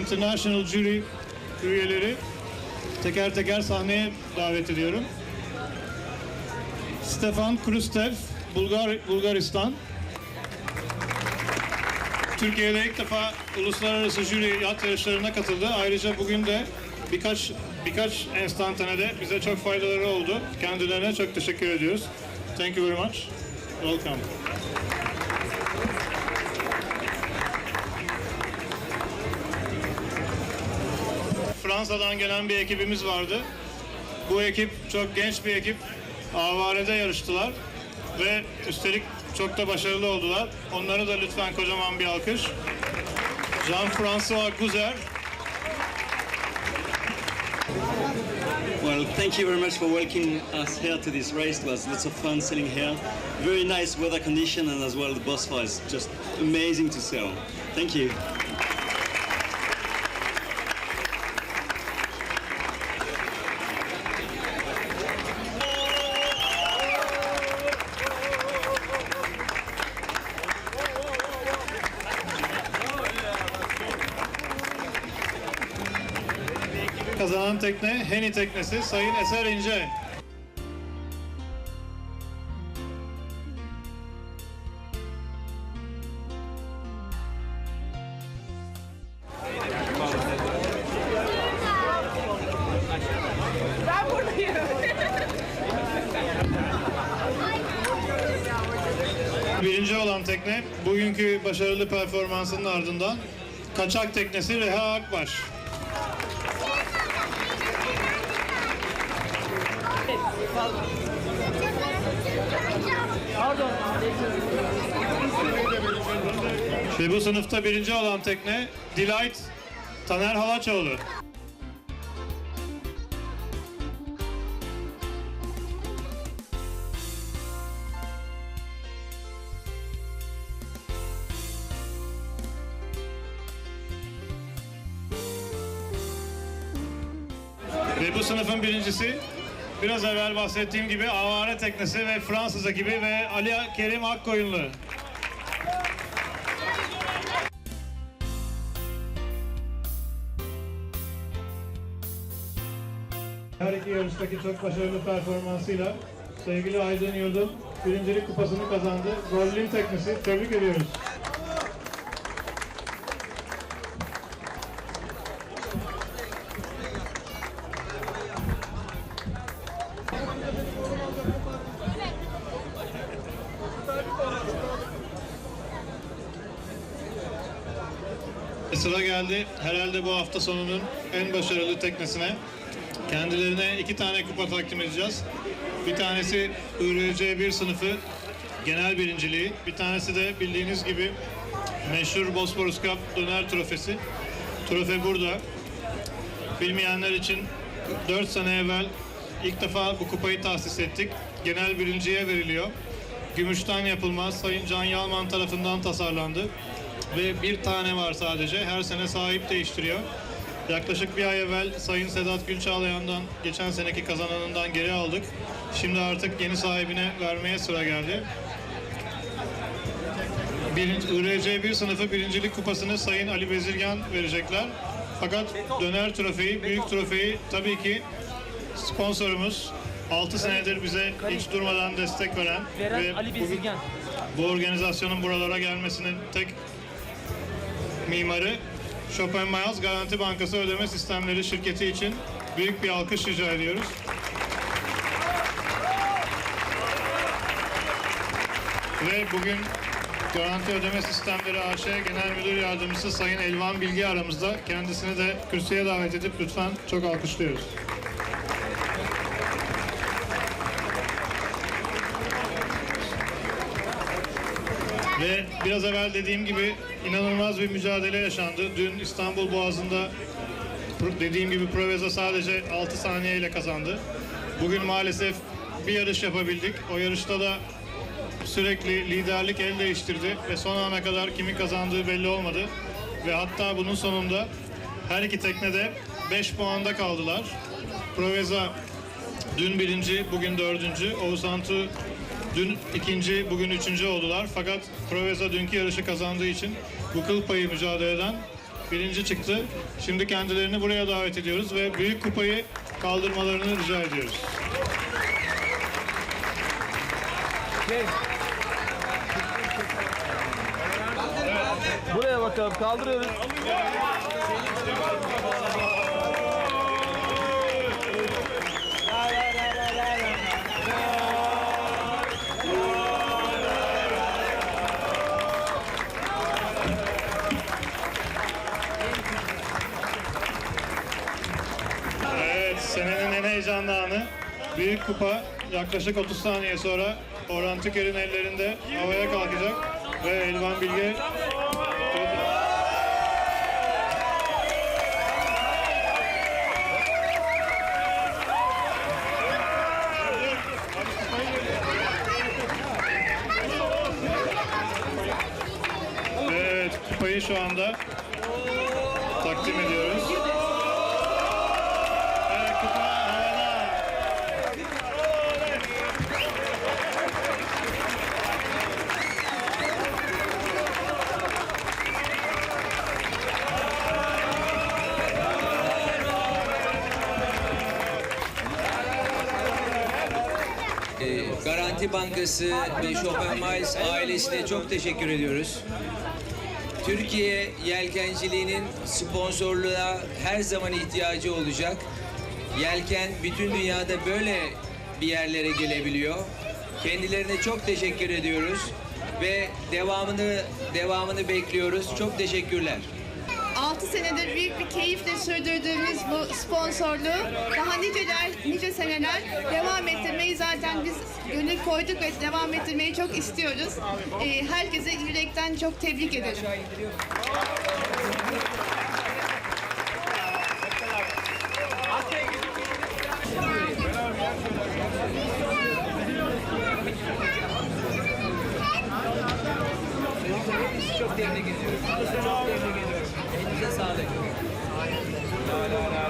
International Jury üyeleri teker teker sahneye davet ediyorum. Stefan Krustev, Bulgar, Bulgaristan. Türkiye'de ilk defa uluslararası jüri yat yarışlarına katıldı. Ayrıca bugün de birkaç birkaç enstantanede bize çok faydaları oldu. Kendilerine çok teşekkür ediyoruz. Thank you very much. Welcome. Fransa'dan gelen bir ekibimiz vardı. Bu ekip çok genç bir ekip. Avarede yarıştılar ve üstelik çok da başarılı oldular. Onlara da lütfen kocaman bir alkış. Jean-François Guzer, Well, thank you very much for welcoming us here to this race. It was lots of fun sailing here. Very nice weather condition and as well the Bosphore is just amazing to sail. Thank you. Kazanan tekne Heni teknesi Sayın Eser İnce. Ben buradayım. Birinci olan tekne bugünkü başarılı performansının ardından kaçak teknesi Reha Akbaş. Ve bu sınıfta birinci olan tekne Delight Taner Halaçoğlu. Ve bu sınıfın birincisi biraz evvel bahsettiğim gibi Avare Teknesi ve Fransız ekibi ve Ali Kerim Akkoyunlu. Her iki yarıştaki çok başarılı performansıyla sevgili Aydın Yıldın birincilik kupasını kazandı. Gollin Teknesi tebrik ediyoruz. Sıra geldi herhalde bu hafta sonunun en başarılı teknesine. Kendilerine iki tane kupa takdim edeceğiz. Bir tanesi IRC 1 sınıfı genel birinciliği. Bir tanesi de bildiğiniz gibi meşhur Bosporus Cup döner trofesi. Trofe burada. Bilmeyenler için 4 sene evvel ilk defa bu kupayı tahsis ettik. Genel birinciye veriliyor. Gümüşten yapılma Sayın Can Yalman tarafından tasarlandı. Ve bir tane var sadece. Her sene sahip değiştiriyor. Yaklaşık bir ay evvel Sayın Sedat Gülçağlayan'dan geçen seneki kazananından geri aldık. Şimdi artık yeni sahibine vermeye sıra geldi. Birinci, IRC 1 sınıfı birincilik kupasını Sayın Ali Bezirgan verecekler. Fakat döner trofeyi, büyük trofeyi tabii ki sponsorumuz 6 senedir bize hiç durmadan destek veren, Veren Ali bugün Bezirgan. bu organizasyonun buralara gelmesinin tek mimarı Chopin Miles Garanti Bankası Ödeme Sistemleri şirketi için büyük bir alkış rica ediyoruz. Ve bugün Garanti Ödeme Sistemleri AŞ Genel Müdür Yardımcısı Sayın Elvan Bilgi aramızda. Kendisini de kürsüye davet edip lütfen çok alkışlıyoruz. Ve biraz evvel dediğim gibi inanılmaz bir mücadele yaşandı. Dün İstanbul Boğazı'nda dediğim gibi Proveza sadece 6 saniyeyle kazandı. Bugün maalesef bir yarış yapabildik. O yarışta da sürekli liderlik el değiştirdi ve son ana kadar kimin kazandığı belli olmadı. Ve hatta bunun sonunda her iki teknede 5 puanda kaldılar. Proveza dün birinci, bugün dördüncü. Oğuz Antu dün ikinci, bugün üçüncü oldular. Fakat Proveza dünkü yarışı kazandığı için bu kıl payı mücadeleden birinci çıktı. Şimdi kendilerini buraya davet ediyoruz ve büyük kupayı kaldırmalarını rica ediyoruz. Buraya bakalım kaldırıyoruz. Büyük kupa yaklaşık 30 saniye sonra Orhan Tüker'in ellerinde havaya kalkacak ve Elvan Bilge Evet, kupayı şu anda takdim ediyoruz. Garanti Bankası ve Chopin Miles ailesine çok teşekkür ediyoruz. Türkiye yelkenciliğinin sponsorluğa her zaman ihtiyacı olacak. Yelken bütün dünyada böyle bir yerlere gelebiliyor. Kendilerine çok teşekkür ediyoruz ve devamını devamını bekliyoruz. Çok teşekkürler. 6 senedir büyük bir keyifle sürdürdüğümüz bu sponsorluğu daha niceler, nice seneler devam zaten önüne koyduk ve devam ettirmeyi çok istiyoruz. E, herkese yürekten çok tebrik ederim. Çok derine geliyoruz. Çok derine geliyoruz. Elinize sağlık. La la.